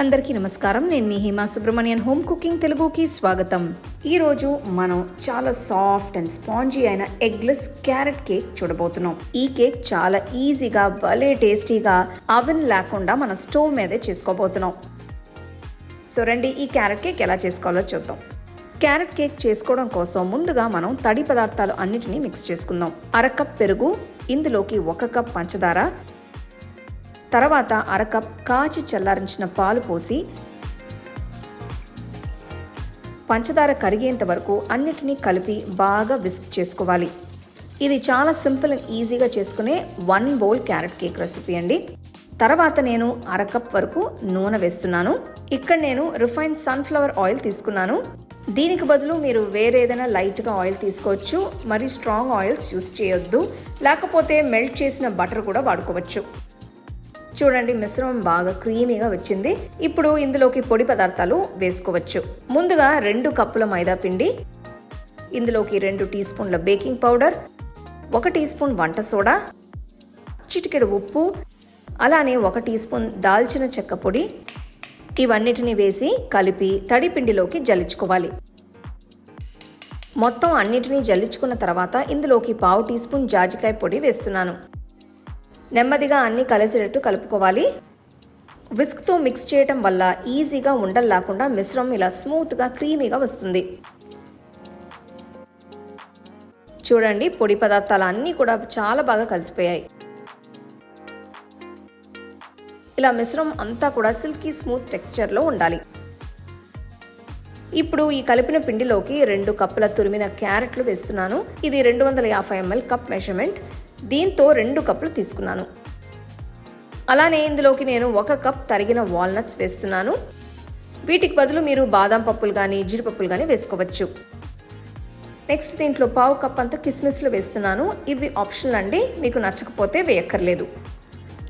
అందరికీ నమస్కారం. నేను మీ హేమా సుబ్రహ్మణ్యన్. హోమ్ కుకింగ్ తెలుగుకి స్వాగతం. ఈరోజు మనం చాలా సాఫ్ట్ అండ్ స్పాంజీ అయిన ఎగ్లెస్ క్యారెట్ కేక్ చూడబోతున్నాం. ఈ కేక్ చాలా ఈజీగా భలే టేస్టీగా అవెన్ లేకుండా మన స్టవ్ మీదే చేసుకోబోతున్నాం. సో రండి ఈ క్యారెట్ కేక్ ఎలా చేసుకోవాలో చూద్దాం. క్యారెట్ కేక్ చేసుకోవడం కోసం ముందుగా మనం తడి పదార్థాలు అన్నిటినీ మిక్స్ చేసుకుందాం. అర కప్ పెరుగు ఇందులోకి ఒక కప్ పంచదార తర్వాత అర కప్ కాచి చల్లారించిన పాలు పోసి పంచదార కరిగేంత వరకు అన్నిటినీ కలిపి బాగా విస్క్ చేసుకోవాలి. ఇది చాలా సింపుల్ అండ్ ఈజీగా చేసుకునే one bowl carrot cake recipe అండి. తర్వాత నేను అర కప్ వరకు నూనె వేస్తున్నాను. ఇక్కడ నేను రిఫైన్ సన్ఫ్లవర్ ఆయిల్ తీసుకున్నాను. దీనికి బదులు మీరు వేరే ఏదైనా లైట్గా ఆయిల్ తీసుకోవచ్చు. మరి స్ట్రాంగ్ ఆయిల్స్ యూస్ చేయొద్దు. లేకపోతే మెల్ట్ చేసిన బటర్ కూడా వాడుకోవచ్చు. చూడండి మిశ్రమం బాగా క్రీమీగా వచ్చింది. ఇప్పుడు ఇందులోకి పొడి పదార్థాలు వేసుకోవచ్చు. ముందుగా రెండు కప్పుల మైదా పిండి ఇందులోకి రెండు టీ స్పూన్ల బేకింగ్ పౌడర్ ఒక టీ స్పూన్ వంట సోడా చిటికెడు ఉప్పు అలానే ఒక టీ స్పూన్ దాల్చిన చెక్క పొడి. ఇవన్నిటిని వేసి కలిపి తడి పిండిలోకి జల్లించుకోవాలి. మొత్తం అన్నిటినీ జల్లించుకున్న తర్వాత ఇందులోకి పావు టీ స్పూన్ జాజికాయ పొడి వేస్తున్నాను. నెమ్మదిగా అన్నీ కలిసేటట్టు కలుపుకోవాలి. విస్క్తో మిక్స్ చేయటం వల్ల ఈజీగా ఉండలు లేకుండా మిశ్రమం ఇలా స్మూత్గా క్రీమీగా వస్తుంది. చూడండి పొడి పదార్థాలు అన్నీ కూడా చాలా బాగా కలిసిపోయాయి. ఇలా మిశ్రమం అంతా కూడా సిల్కీ స్మూత్ టెక్స్చర్లో ఉండాలి. ఇప్పుడు ఈ కలిపిన పిండిలోకి రెండు కప్పుల తురిమిన క్యారెట్లు వేస్తున్నాను. ఇది రెండు వందల యాభై ఎంఎల్ కప్ మెషర్మెంట్. దీంతో రెండు కప్పులు తీసుకున్నాను. అలానే ఇందులోకి నేను ఒక కప్ తరిగిన వాల్నట్స్ వేస్తున్నాను. వీటికి బదులు మీరు బాదం పప్పులు కానీ జీడిపప్పులు కానీ వేసుకోవచ్చు. నెక్స్ట్ దీంట్లో పావు కప్ అంతా కిస్మిస్లు వేస్తున్నాను. ఇవి ఆప్షనల్ అండి మీకు నచ్చకపోతే వేయక్కర్లేదు.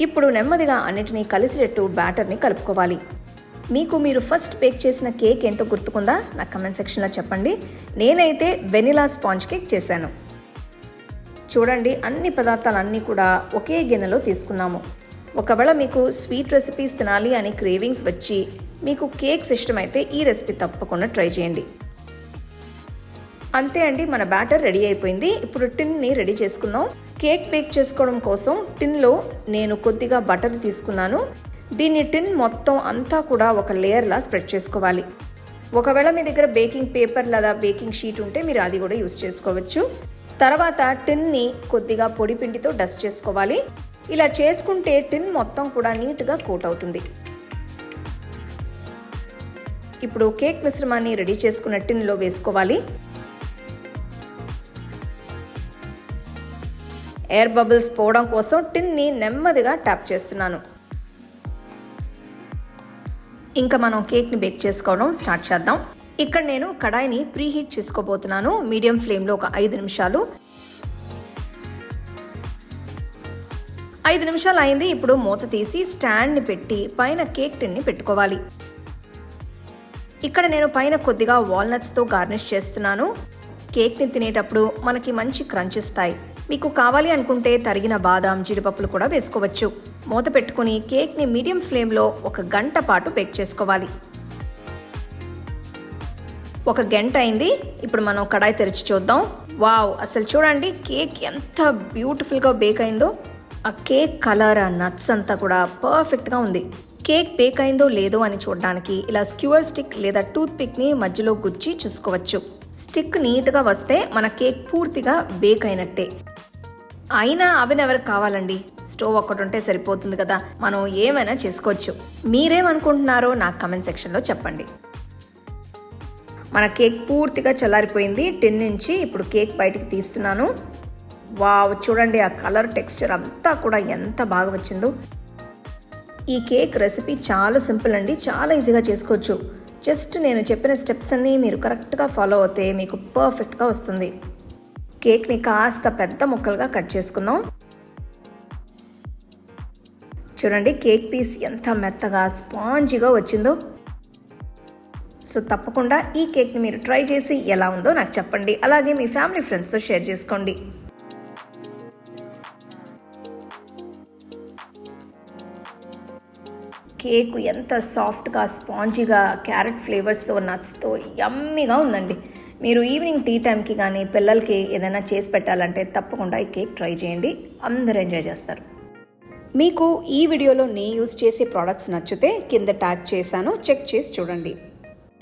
ఇప్పుడు నెమ్మదిగా అన్నిటినీ కలిసినట్టు బ్యాటర్ని కలుపుకోవాలి. మీకు మీరు ఫస్ట్ బేక్ చేసిన కేక్ ఏంటో గుర్తుకుందా? నా కమెంట్ సెక్షన్లో చెప్పండి. నేనైతే వెనిలా స్పాంజ్ కేక్ చేశాను. చూడండి అన్ని పదార్థాలన్నీ కూడా ఒకే గిన్నెలో తీసుకున్నాము. ఒకవేళ మీకు స్వీట్ రెసిపీస్ తినాలి అని క్రేవింగ్స్ వచ్చి మీకు కేక్స్ ఇష్టమైతే ఈ రెసిపీ తప్పకుండా ట్రై చేయండి. అంతే అండి మన బ్యాటర్ రెడీ అయిపోయింది. ఇప్పుడు టిన్ని రెడీ చేసుకుందాం. కేక్ బేక్ చేసుకోవడం కోసం టిన్లో నేను కొద్దిగా బటర్ తీసుకున్నాను. దీన్ని టిన్ మొత్తం అంతా కూడా ఒక లేయర్లా స్ప్రెడ్ చేసుకోవాలి. ఒకవేళ మీ దగ్గర బేకింగ్ పేపర్ లేదా బేకింగ్ షీట్ ఉంటే మీరు అది కూడా యూస్ చేసుకోవచ్చు. తర్వాత టిన్ని కొద్దిగా పొడి పిండితో డస్ట్ చేసుకోవాలి. ఇలా చేసుకుంటే టిన్ మొత్తం కూడా నీట్గా కోట్ అవుతుంది. ఇప్పుడు కేక్ మిశ్రమాన్ని రెడీ చేసుకున్న టిన్లో వేసుకోవాలి. ఎయిర్ బబుల్స్ పోవడం కోసం టిన్ని నెమ్మదిగా ట్యాప్ చేస్తున్నాను. ఇంకా మనం కేక్ని బేక్ చేసుకోవడం స్టార్ట్ చేద్దాం. ఇక్కడ నేను కడాయిని ప్రీహీట్ చేసుకోబోతున్నాను మీడియం ఫ్లేమ్లో ఒక ఐదు నిమిషాలు. ఐదు నిమిషాలు అయింది ఇప్పుడు మూత తీసి స్టాండ్ని పెట్టి పైన కేక్ టిన్ని పెట్టుకోవాలి. ఇక్కడ నేను పైన కొద్దిగా వాల్నట్స్తో గార్నిష్ చేస్తున్నాను. కేక్ని తినేటప్పుడు మనకి మంచి క్రంచ్ ఇస్తాయి మీకు కావాలి అనుకుంటే తరిగిన బాదాం జీడిపప్పులు కూడా వేసుకోవచ్చు. మూత పెట్టుకుని కేక్ని మీడియం ఫ్లేమ్లో ఒక గంట పాటు బేక్ చేసుకోవాలి. ఒక గంట అయింది. ఇప్పుడు మనం కడాయి తెరిచి చూద్దాం. వావ్ అసలు చూడండి కేక్ ఎంత బ్యూటిఫుల్గా బేక్ అయిందో. ఆ కేక్ కలర్ ఆ నట్స్ అంతా కూడా పర్ఫెక్ట్గా ఉంది. కేక్ బేక్ అయిందో లేదో అని చూడడానికి ఇలా స్క్యూర్ స్టిక్ లేదా టూత్ పిక్ని మధ్యలో గుచ్చి చూసుకోవచ్చు. స్టిక్ నీట్గా వస్తే మన కేక్ పూర్తిగా బేక్ అయినట్టే. అయినా అవెన్ ఎవరికి కావాలండి? స్టవ్ ఒక్కటి ఉంటే సరిపోతుంది కదా. మనం ఏమైనా చేసుకోవచ్చు. మీరేమనుకుంటున్నారో నాకు కమెంట్ సెక్షన్లో చెప్పండి. మన కేక్ పూర్తిగా చల్లారిపోయింది. టిన్ నుంచి ఇప్పుడు కేక్ బయటికి తీస్తున్నాను. వావ్ చూడండి ఆ కలర్ టెక్స్చర్ అంతా కూడా ఎంత బాగా వచ్చిందో. ఈ కేక్ రెసిపీ చాలా సింపుల్ అండి. చాలా ఈజీగా చేసుకోవచ్చు. జస్ట్ నేను చెప్పిన స్టెప్స్ అన్నీ మీరు కరెక్ట్గా ఫాలో అవుతే మీకు పర్ఫెక్ట్గా వస్తుంది. కేక్ని కాస్త పెద్ద ముక్కలుగా కట్ చేసుకుందాం. చూడండి కేక్ పీస్ ఎంత మెత్తగా స్పాంజీగా వచ్చిందో. సో తప్పకుండా ఈ కేక్ని మీరు ట్రై చేసి ఎలా ఉందో నాకు చెప్పండి. అలాగే మీ ఫ్యామిలీ ఫ్రెండ్స్తో షేర్ చేసుకోండి. కేక్ ఎంత సాఫ్ట్గా స్పాంజీగా క్యారెట్ ఫ్లేవర్స్తో నట్స్తో యమ్మీగా ఉందండి. మీరు ఈవినింగ్ టీ టైంకి కానీ పిల్లలకి ఏదైనా చేసి పెట్టాలంటే తప్పకుండా ఈ కేక్ ట్రై చేయండి. అందరూ ఎంజాయ్ చేస్తారు. మీకు ఈ వీడియోలో నేను యూస్ చేసే ప్రోడక్ట్స్ నచ్చితే కింద ట్యాగ్ చేశాను. చెక్ చేసి చూడండి.